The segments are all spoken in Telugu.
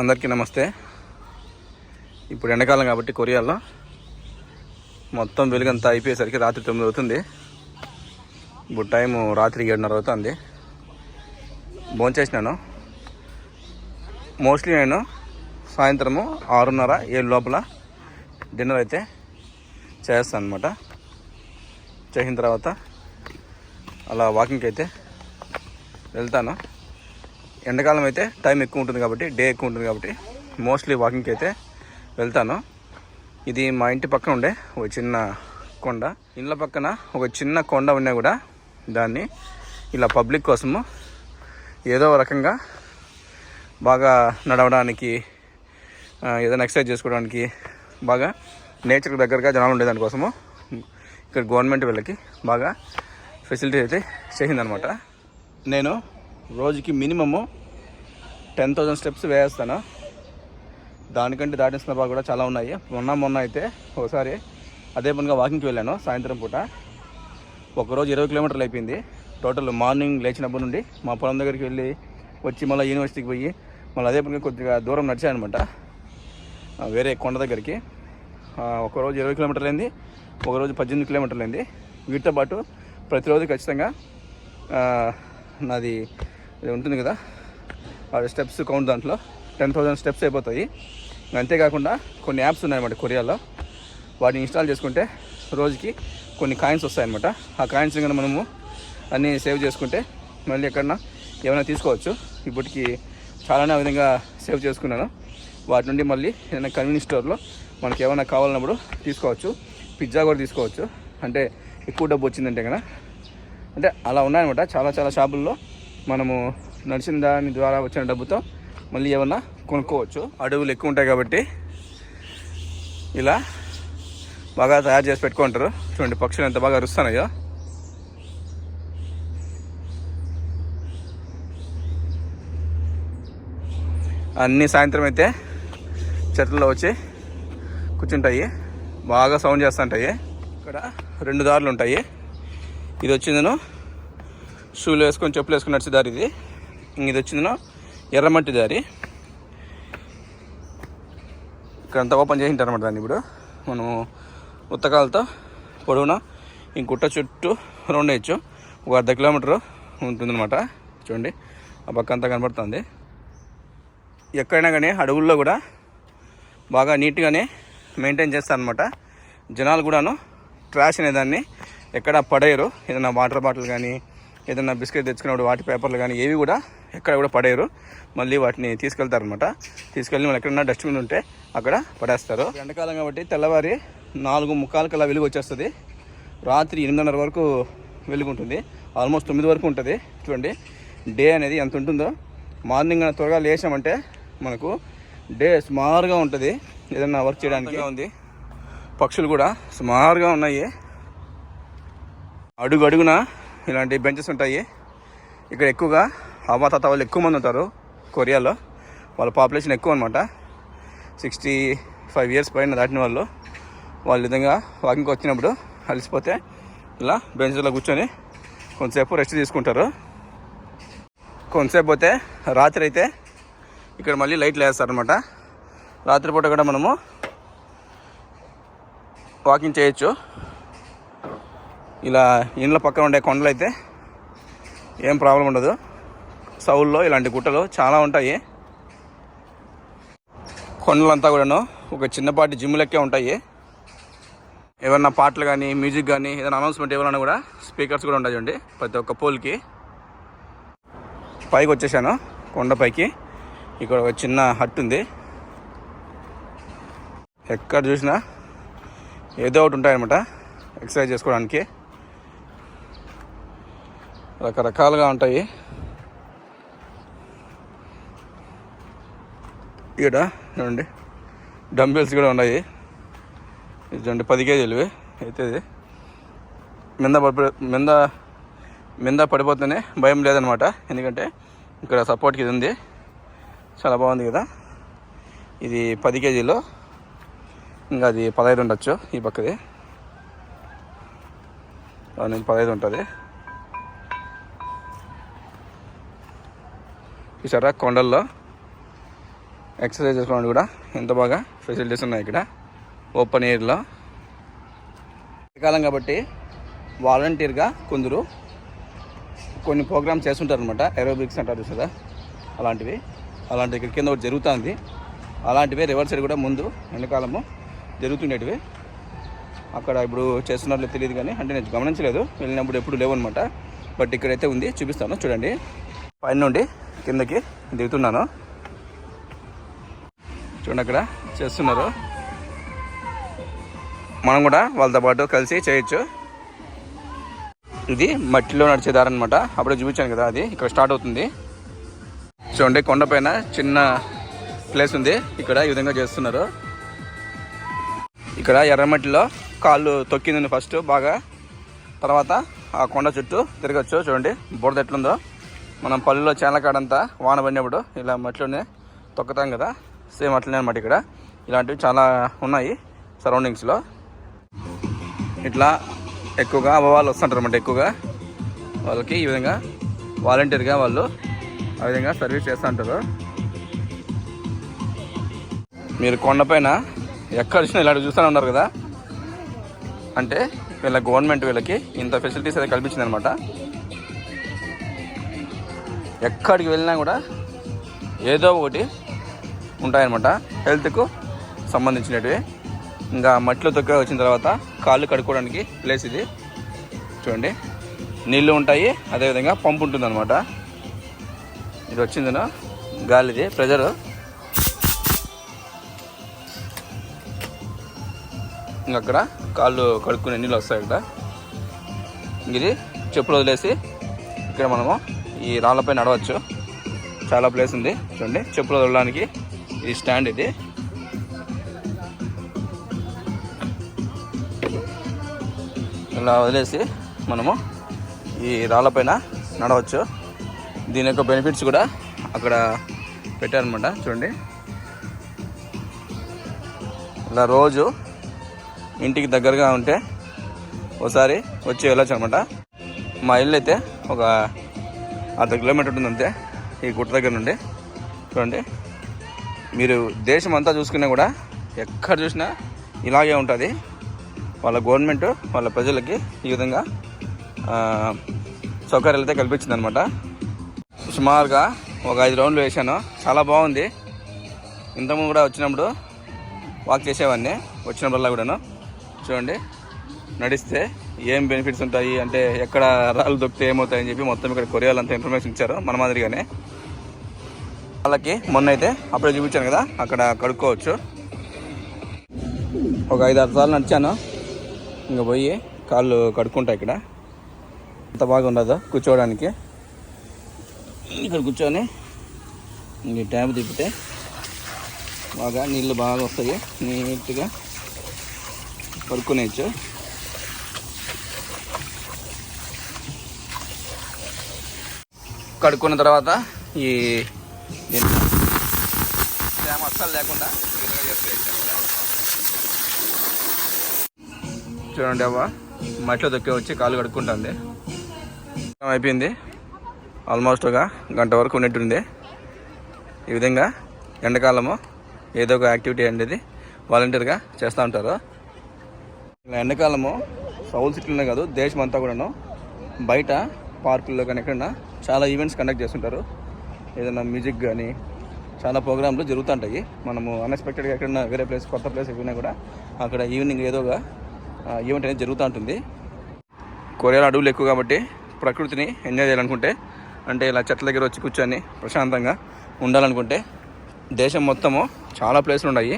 అందరికీ నమస్తే. ఇప్పుడు ఎండాకాలం కాబట్టి కొరియాలో మొత్తం వెలుగంతా అయిపోయేసరికి రాత్రి తొమ్మిది అవుతుంది. ఇప్పుడు టైము రాత్రి ఏడున్నర అవుతుంది. భోంచేసినాను. మోస్ట్లీ నేను సాయంత్రము ఆరున్నర ఏడు లోపల డిన్నర్ అయితే చేస్తాను అనమాట చేసిన తర్వాత అలా వాకింగ్కి అయితే వెళ్తాను. ఎండాకాలం అయితే టైం ఎక్కువ ఉంటుంది కాబట్టి డే ఎక్కువ ఉంటుంది కాబట్టి మోస్ట్లీ వాకింగ్కి అయితే వెళ్తాను. ఇది మా ఇంటి పక్కన ఉండే ఒక చిన్న కొండ. ఇండ్ల పక్కన ఒక చిన్న కొండ ఉన్నా కూడా దాన్ని ఇలా పబ్లిక్ కోసము ఏదో రకంగా బాగా నడవడానికి ఏదైనా ఎక్సర్సైజ్ చేసుకోవడానికి బాగా నేచర్కి దగ్గరగా జనాలు ఉండే దానికోసము ఇక్కడ గవర్నమెంట్ వీళ్ళకి బాగా ఫెసిలిటీ అయితే చేసిందనమాట నేను రోజుకి మినిమము టెన్ థౌజండ్ స్టెప్స్ వేస్తాను. దానికంటే దాటిన సందర్భాలు కూడా చాలా ఉన్నాయి. మొన్న మొన్న అయితే ఒకసారి అదే పనిగా వాకింగ్కి వెళ్ళాను సాయంత్రం పూట. ఒకరోజు ఇరవై కిలోమీటర్లు అయిపోయింది. టోటల్ మార్నింగ్ లేచినప్పటి నుండి మా పొలం దగ్గరికి వెళ్ళి వచ్చి మళ్ళీ యూనివర్సిటీకి పోయి మళ్ళీ అదే పనిగా కొద్దిగా దూరం నడిచానమాట వేరే కొండ దగ్గరికి. ఒకరోజు ఇరవై కిలోమీటర్లు అయింది. ఒకరోజు పద్దెనిమిది కిలోమీటర్లు అయింది. వీటితో పాటు ప్రతిరోజు ఖచ్చితంగా నాది ఇది ఉంటుంది కదా. ఆ స్టెప్స్ కౌంట్ దాంట్లో. టెన్ థౌజండ్ స్టెప్స్ అయిపోతాయి. అంతేకాకుండా కొన్ని యాప్స్ ఉన్నాయన్నమాట కొరియాలో. వాటిని ఇన్స్టాల్ చేసుకుంటే రోజుకి కొన్ని కాయిన్స్ వస్తాయన్నమాట. ఆ కాయిన్స్ కనుక మనము అన్నీ సేవ్ చేసుకుంటే మళ్ళీ ఎక్కడన్నా ఏమైనా తీసుకోవచ్చు. ఇప్పటికి చాలానే విధంగా సేవ్ చేసుకున్నాను. వాటి నుండి మళ్ళీ ఏదైనా కన్వీనియన్స్ స్టోర్లో మనకి ఏమైనా కావాలన్నప్పుడు తీసుకోవచ్చు. పిజ్జా కూడా తీసుకోవచ్చు. అంటే ఎక్కువ డబ్బు వచ్చిందంటే కదా అంటే అలా ఉన్నాయన్నమాట. చాలా చాలా షాపుల్లో మనము నడిచిన దాని ద్వారా వచ్చిన డబ్బుతో మళ్ళీ ఏమన్నా కొనుక్కోవచ్చు. అడవులు ఎక్కువ ఉంటాయి కాబట్టి ఇలా బాగా తయారు చేసి పెట్టుకుంటారు. చూడండి పక్షులు ఎంత బాగా అరుస్తున్నాయో. అన్నీ సాయంత్రం అయితే చెట్లలో వచ్చి కూర్చుంటాయి. బాగా సౌండ్ చేస్తుంటాయి. ఇక్కడ రెండు దారులు ఉంటాయి. ఇది వచ్చిందను షూలు వేసుకొని చెప్పులు వేసుకొని నడిచే దారి ఇది. ఇది వచ్చిందను ఎర్రమట్టి దారి. ఇక్కడ అంతా ఓపెన్ చేసింటారు అనమాట దాన్ని ఇప్పుడు. మనము ఉత్తకాలతో పొడవున ఈ గుట్ట చుట్టూ రౌండ్ వేయచ్చు. ఒక అర్ధ కిలోమీటర్ ఉంటుందన్నమాట. చూడండి ఆ పక్క అంతా కనబడుతుంది. ఎక్కడైనా కానీ అడవుల్లో కూడా బాగా నీట్గానే మెయింటైన్ చేస్తారనమాట జనాలు కూడాను ట్రాష్ అనేదాన్ని ఎక్కడ పడేయరు. ఏదైనా వాటర్ బాటిల్ కానీ ఏదైనా బిస్కెట్ తెచ్చుకున్నప్పుడు వాటి పేపర్లు కానీ ఏవి కూడా ఎక్కడ కూడా పడేయరు. మళ్ళీ వాటిని తీసుకెళ్తారనమాట తీసుకెళ్ళి మళ్ళీ ఎక్కడన్నా డస్ట్బిన్ ఉంటే అక్కడ పడేస్తారు. ఎండాకాలం కాబట్టి తెల్లవారి నాలుగు ముక్కాలకల్లా వెలుగు వచ్చేస్తుంది. రాత్రి ఎనిమిదిన్నర వరకు వెలుగు ఉంటుంది ఆల్మోస్ట్ తొమ్మిది వరకు ఉంటుంది. చూడండి డే అనేది ఎంత ఉంటుందో. మార్నింగ్ త్వరగా లేచామంటే మనకు డే సుమారుగా ఉంటుంది. ఏదైనా వర్క్ చేయడానికి. ఉంది. పక్షులు కూడా సుమారుగా ఉన్నాయి. అడుగు అడుగున ఇలాంటి బెంచెస్ ఉంటాయి. ఇక్కడ ఎక్కువగా అవాతాత వాళ్ళు ఎక్కువ మంది ఉంటారు కొరియాలో. వాళ్ళ పాపులేషన్ ఎక్కువ అనమాట సిక్స్టీ ఫైవ్ ఇయర్స్ పైన దాటిన వాళ్ళు. వాళ్ళ విధంగా వాకింగ్కి వచ్చినప్పుడు అలసిపోతే ఇలా బెంచ్లో కూర్చొని కొంతసేపు రెస్ట్ తీసుకుంటారు. కొంతసేపు పోతే రాత్రి అయితే ఇక్కడ మళ్ళీ లైట్లు వేస్తారనమాట రాత్రిపూట కూడా మనము వాకింగ్ చేయొచ్చు. ఇలా ఇండ్ల పక్కన ఉండే కొండలు అయితే ఏం ప్రాబ్లం ఉండదు. సౌల్లో ఇలాంటి గుట్టలు చాలా ఉంటాయి. కొండలంతా కూడాను ఒక చిన్నపాటి జిమ్ లెక్కే ఉంటాయి. ఏమన్నా పాటలు కానీ మ్యూజిక్ కానీ ఏదైనా అనౌన్స్మెంట్ ఏమైనా కూడా స్పీకర్స్ కూడా ఉంటాయి చూడండి ప్రతి ఒక్క పోల్కి. పైకి వచ్చేసాను కొండపైకి ఇక్కడ ఒక చిన్న హట్ ఉంది. ఎక్కడ చూసినా ఏదో ఒకటి ఉంటాయన్నమాట ఎక్సర్సైజ్ చేసుకోవడానికి. రకరకాలుగా ఉంటాయి. ఇక్కడ చూడండి డంబెల్స్ కూడా ఉన్నాయి. ఇది చూడండి పది కేజీలు. అయితే ఇది మింద మింద మింద పడిపోతేనే భయం లేదనమాట. ఎందుకంటే ఇక్కడ సపోర్ట్కి ఇది ఉంది. చాలా బాగుంది కదా. ఇది పది కేజీలు. ఇంకా అది పదహైదు ఉండొచ్చు ఈ పక్కది. అవును పదహైదు ఉంటుంది. చూసారా కొండల్లో ఎక్సర్సైజ్ చేసుకోవడానికి కూడా ఎంత బాగా ఫెసిలిటీస్ ఉన్నాయి ఇక్కడ. ఓపెన్ ఎయిర్లో. కాలం కాబట్టి వాలంటీర్గా కొందరు కొన్ని ప్రోగ్రామ్స్ చేస్తుంటారు అనమాట ఏరోబిక్స్ అంటారు చూసారా? అలాంటివి. అలాంటి ఇక్కడ కింద ఒకటి జరుగుతుంది. అలాంటివి రివర్స్ సైడ్ కూడా ముందు ఎండాకాలము జరుగుతుండేటివి. అక్కడ ఇప్పుడు చేస్తున్నారో తెలియదు కానీ అంటే నేను గమనించలేదు. వెళ్ళినప్పుడు ఎప్పుడు లేవన్నమాట. బట్ ఇక్కడైతే ఉంది. చూపిస్తాను. చూడండి. పైన నుండి కిందకి దిగుతున్నాను. చూడండి అక్కడ చేస్తున్నారు. మనం కూడా వాళ్ళతో పాటు కలిసి చేయొచ్చు. ఇది మట్టిలో నడిచే దారి అనమాట అప్పుడే చూపించాను కదా అది. ఇక్కడ స్టార్ట్ అవుతుంది. చూడండి కొండపైన చిన్న ప్లేస్ ఉంది. ఇక్కడ ఈ విధంగా చేస్తున్నారు. ఇక్కడ ఎర్రమట్టిలో కాళ్ళు తొక్కింది ఫస్ట్ బాగా. తర్వాత ఆ కొండ చుట్టూ తిరగచ్చు. చూడండి బురద ఎట్లుందో. మనం పల్లెలో చేలకాడంతా వాన పడినప్పుడు ఇలా మట్టిలోనే తొక్కుతాం కదా. సేమ్ అట్లనే అనమాట ఇక్కడ. ఇలాంటివి చాలా ఉన్నాయి సరౌండింగ్స్లో. ఇట్లా ఎక్కువగా అవ్వవాళ్ళు వస్తుంటారు అనమాట ఎక్కువగా. వాళ్ళకి ఈ విధంగా వాలంటీర్గా వాళ్ళు ఆ విధంగా సర్వీస్ చేస్తూ ఉంటారు. మీరు కొండపైన ఎక్కడ వచ్చినా ఇలాంటి చూస్తూనే ఉన్నారు కదా. అంటే వీళ్ళ గవర్నమెంట్ వీళ్ళకి ఇంత ఫెసిలిటీస్ అయితే కల్పించింది అనమాట ఎక్కడికి వెళ్ళినా కూడా ఏదో ఒకటి ఉంటాయన్నమాట. హెల్త్కు సంబంధించినవి ఇంకా మట్టిలో తొక్క వచ్చిన తర్వాత కాళ్ళు కడుక్కోవడానికి ప్లేస్ ఇది. చూడండి. నీళ్ళు ఉంటాయి. అదేవిధంగా పంపు ఉంటుంది అనమాట ఇది వచ్చిందినా. గాలిది ప్రెజరు ఇంకా అక్కడ కాళ్ళు కడుక్కునే నీళ్ళు వస్తాయి ఇక్కడ ఇది చెప్పులు వదిలేసి ఇక్కడ మనము ఈ రాళ్ళపై నడవచ్చు. చాలా ప్లేస్ ఉంది. చూడండి చెప్పులు వదలడానికి ఇది స్టాండ్ ఇది. ఇలా వదిలేసి మనము ఈ రాళ్ళపైన నడవచ్చు. దీని యొక్క బెనిఫిట్స్ కూడా అక్కడ పెట్టారనమాట చూడండి. ఇలా రోజు ఇంటికి దగ్గరగా ఉంటే ఒకసారి వచ్చి వెళ్ళొచ్చు అనమాట మా ఇల్లు అయితే ఒక అర్ధ కిలోమీటర్ ఉంటుంది అంతే. ఈ గుట్ట దగ్గర నుండి. చూడండి. మీరు దేశం అంతా చూసుకున్నా కూడా ఎక్కడ చూసినా ఇలాగే ఉంటుంది. వాళ్ళ గవర్నమెంట్ వాళ్ళ ప్రజలకి ఈ విధంగా సౌకర్యాలు అయితే కల్పించింది అనమాట సుమారుగా ఒక ఐదు రౌండ్లు వేశాను. చాలా బాగుంది. ఇంతకుముందు కూడా వచ్చినప్పుడు వాక్ చేసేవాడిని. వచ్చినప్పుడల్లా కూడాను. చూడండి. నడిస్తే ఏం బెనిఫిట్స్ ఉంటాయి? అంటే ఎక్కడ రాళ్ళు దొక్కితే ఏమవుతాయని చెప్పి మొత్తం ఇక్కడ కొరియాలంతా ఇన్ఫర్మేషన్ ఇచ్చారు మన మాదిరిగానే. వాళ్ళకి మొన్న అయితే అప్పుడే చూపించాను కదా అక్కడ కడుక్కోవచ్చు. ఒక ఐదు ఆరు సార్లు నడిచాను. ఇంకా పోయి కాళ్ళు కడుక్కుంటా ఇక్కడ. అంత బాగా ఉండదు కూర్చోవడానికి. ఇక్కడ కూర్చొని ఇంక ట్యాబ్ తిప్పితే బాగా నీళ్ళు బాగా వస్తాయి. నీట్గా కడుక్కునేయచ్చు కడుక్కున్న తర్వాత ఈ తేమ అస్సలు లేకుండా చూడండి అవ్వ మట్టిలో దొక్కి వచ్చి కాలు కడుక్కుంటుంది. అయిపోయింది. ఆల్మోస్ట్ ఒక గంట వరకు ఉన్నట్టుంది. ఈ విధంగా ఎండాకాలము ఏదో ఒక యాక్టివిటీ అనేది వాలంటీర్గా చేస్తూ ఉంటారు. ఇలా ఎండాకాలము సౌల్ సిటీలోనే కాదు దేశం అంతా కూడాను బయట పార్కుల్లో కానీ ఎక్కడన్నా చాలా ఈవెంట్స్ కండక్ట్ చేస్తుంటారు. ఏదైనా మ్యూజిక్ కానీ చాలా ప్రోగ్రాంలు జరుగుతుంటాయి. మనము అన్ఎక్స్పెక్టెడ్గా ఎక్కడన్నా వేరే ప్లేస్ కొత్త ప్లేస్ వెళ్ళినా కూడా అక్కడ ఈవినింగ్ ఏదోగా ఈవెంట్ అనేది జరుగుతూ ఉంటుంది. కొరియాలో అడవులు ఎక్కువ కాబట్టి ప్రకృతిని ఎంజాయ్ చేయాలనుకుంటే అంటే ఇలా చెట్ల దగ్గర వచ్చి కూర్చొని ప్రశాంతంగా ఉండాలనుకుంటే దేశం మొత్తము చాలా ప్లేసులు ఉన్నాయి.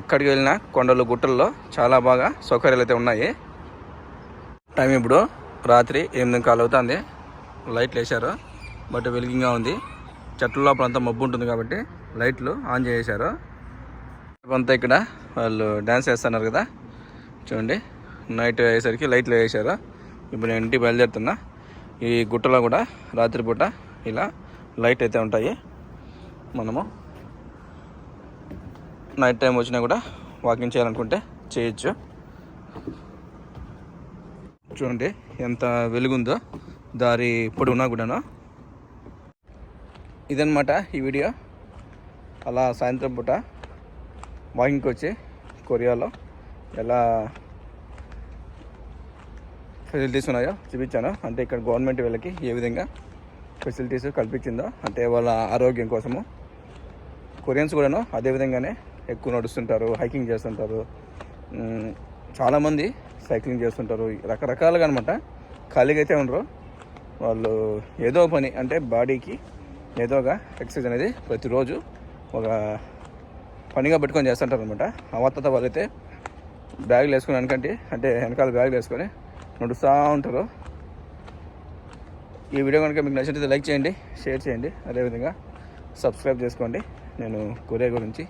ఎక్కడికి వెళ్ళినా కొండలు గుట్టల్లో చాలా బాగా సౌకర్యాలు అయితే ఉన్నాయి. టైం ఇప్పుడు రాత్రి ఎనిమిది కాలు అవుతుంది. లైట్లు వేశారు. బట్ వెలిగింగ్గా ఉంది. చెట్ల లోపల అంతా మబ్బు ఉంటుంది కాబట్టి లైట్లు ఆన్ చేసేశారు. అంతా ఇక్కడ వాళ్ళు డ్యాన్స్ చేస్తున్నారు కదా. చూడండి. నైట్ అయ్యేసరికి లైట్లు వేసారు ఇప్పుడు నేను ఇంటికి బయలుదేరుతున్నా. ఈ గుట్టలో కూడా రాత్రిపూట ఇలా లైట్ అయితే ఉంటాయి. మనము నైట్ టైం వచ్చినా కూడా వాకింగ్ చేయాలనుకుంటే చేయొచ్చు. చూడండి ఎంత వెలుగుందో. దారి పొడవునా కూడాను ఇదన్నమాట ఈ వీడియో. అలా సాయంత్రం పూట వాకింగ్కి వచ్చి కొరియాలో ఎలా ఫెసిలిటీస్ ఉన్నాయో చూపించాను. అంటే ఇక్కడ గవర్నమెంట్ వీళ్ళకి ఏ విధంగా ఫెసిలిటీస్ కల్పించిందో అంటే వాళ్ళ ఆరోగ్యం కోసము. కొరియన్స్ కూడాను అదే విధంగానే ఎక్కువ నడుస్తుంటారు హైకింగ్ చేస్తుంటారు. చాలామంది సైక్లింగ్ చేస్తుంటారు. రకరకాలుగా అనమాట ఖాళీగా అయితే ఉండరు. వాళ్ళు ఏదో పని అంటే బాడీకి ఏదో ఒక ఎక్సర్సైజ్ అనేది ప్రతిరోజు ఒక పనిగా పెట్టుకొని చేస్తుంటారు అనమాట అవత్తత వాళ్ళైతే బ్యాగులు వేసుకుని వెనకంటే అంటే వెనకాల బ్యాగులు వేసుకొని నడుస్తూ ఉంటారు. ఈ వీడియో కనుక మీకు నచ్చినట్లయితే లైక్ చేయండి షేర్ చేయండి. అదేవిధంగా సబ్స్క్రైబ్ చేసుకోండి. నేను కొరియా గురించి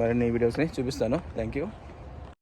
మరిన్ని వీడియోస్ని చూపిస్తాను. Thank you.